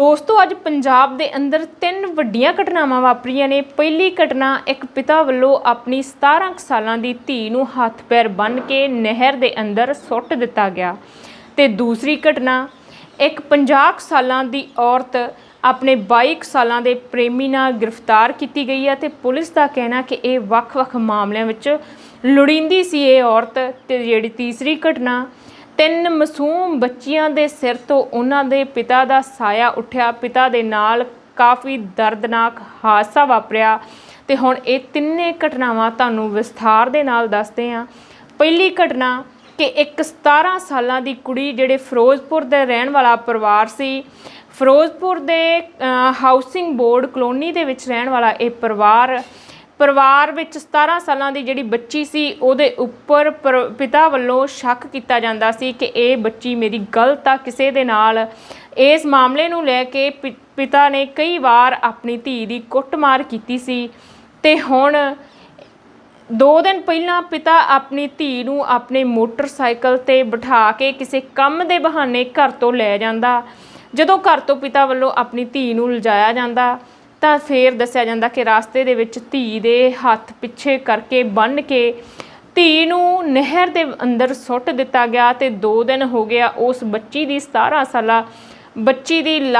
ਦੋਸਤੋ, ਅੱਜ ਪੰਜਾਬ ਦੇ ਅੰਦਰ ਤਿੰਨ ਵੱਡੀਆਂ ਘਟਨਾਵਾਂ ਵਾਪਰੀਆਂ ਨੇ। ਪਹਿਲੀ ਘਟਨਾ, ਇੱਕ ਪਿਤਾ ਵੱਲੋਂ ਆਪਣੀ 17 ਕੁ ਸਾਲਾਂ ਦੀ ਧੀ ਨੂੰ ਹੱਥ ਪੈਰ ਬੰਨ੍ਹ ਕੇ ਨਹਿਰ ਦੇ ਅੰਦਰ ਸੁੱਟ ਦਿੱਤਾ ਗਿਆ। ਤੇ ਦੂਸਰੀ ਘਟਨਾ, ਇੱਕ 50 ਕੁ ਸਾਲਾਂ ਦੀ ਔਰਤ ਆਪਣੇ 22 ਕੁ ਸਾਲਾਂ ਦੇ ਪ੍ਰੇਮੀ ਨਾਲ ਗ੍ਰਿਫਤਾਰ ਕੀਤੀ ਗਈ ਹੈ ਤੇ ਪੁਲਿਸ ਦਾ ਕਹਿਣਾ ਕਿ ਇਹ ਵੱਖ-ਵੱਖ ਮਾਮਲਿਆਂ ਵਿੱਚ ਲੋੜੀਂਦੀ ਸੀ ਇਹ ਔਰਤ। ਤੇ ਜਿਹੜੀ ਤੀਸਰੀ ਘਟਨਾ ਤਿੰਨ ਮਾਸੂਮ ਬੱਚੀਆਂ ਦੇ ਸਿਰ ਤੋਂ ਉਹਨਾਂ ਦੇ ਪਿਤਾ ਦਾ ਸਾਇਆ ਉੱਠਿਆ। ਪਿਤਾ ਦੇ ਨਾਲ ਕਾਫੀ ਦਰਦਨਾਕ ਹਾਦਸਾ ਵਾਪਰਿਆ ਤੇ ਹੁਣ ਇਹ ਤਿੰਨੇ ਘਟਨਾਵਾਂ ਤੁਹਾਨੂੰ ਵਿਸਥਾਰ ਦੇ ਨਾਲ ਦੱਸਦੇ ਹਾਂ। ਪਹਿਲੀ ਘਟਨਾ ਕਿ ਇੱਕ 17 ਸਾਲਾਂ ਦੀ ਕੁੜੀ ਜਿਹੜੇ ਫਿਰੋਜ਼ਪੁਰ ਦੇ ਰਹਿਣ ਵਾਲਾ ਪਰਿਵਾਰ ਸੀ, ਫਿਰੋਜ਼ਪੁਰ ਦੇ ਹਾਊਸਿੰਗ ਬੋਰਡ ਕਲੋਨੀ ਦੇ ਵਿੱਚ ਰਹਿਣ ਵਾਲਾ ਇਹ ਪਰਿਵਾਰ ਪਰਿਵਾਰ ਵਿੱਚ 17 ਸਾਲਾਂ ਦੀ ਜਿਹੜੀ ਬੱਚੀ ਸੀ, ਉਹਦੇ ਉੱਪਰ ਪਰ- ਪਿਤਾ ਵੱਲੋਂ ਸ਼ੱਕ ਕੀਤਾ ਜਾਂਦਾ ਸੀ ਕਿ ਇਹ ਬੱਚੀ ਮੇਰੀ ਗਲਤ ਆ, ਕਿਸੇ ਦੇ ਨਾਲ। ਇਸ ਮਾਮਲੇ ਨੂੰ ਲੈ ਕੇ ਪਿ- ਪਿਤਾ ਨੇ ਕਈ ਵਾਰ ਆਪਣੀ ਧੀ ਦੀ ਕੁੱਟਮਾਰ ਕੀਤੀ ਸੀ। ਤੇ ਹੁਣ ਦੋ ਦਿਨ ਪਹਿਲਾਂ ਪਿਤਾ ਆਪਣੀ ਧੀ ਨੂੰ ਆਪਣੇ ਮੋਟਰਸਾਈਕਲ ਤੇ ਬਿਠਾ ਕੇ ਕਿਸੇ ਕੰਮ ਦੇ ਬਹਾਨੇ ਘਰ ਤੋਂ ਲੈ ਜਾਂਦਾ। ਜਦੋਂ ਘਰ ਤੋਂ ਪਿਤਾ ਵੱਲੋਂ ਆਪਣੀ ਧੀ ਨੂੰ ਲਿਜਾਇਆ ਜਾਂਦਾ ਤਾਂ ਫੇਰ ਦੱਸਿਆ ਜਾਂਦਾ ਕਿ ਰਾਸਤੇ ਦੇ ਵਿੱਚ ਧੀ ਦੇ ਹੱਥ ਪਿੱਛੇ ਕਰਕੇ ਬੰਨ ਕੇ ਧੀ ਨੂੰ ਨਹਿਰ ਦੇ ਅੰਦਰ ਸੁੱਟ ਦਿੱਤਾ ਗਿਆ ਤੇ 2 ਦਿਨ ਹੋ ਗਿਆ ਉਸ ਬੱਚੀ ਦੀ 17 ਸਾਲਾ ਬੱਚੀ ਦੀ ਲਾ-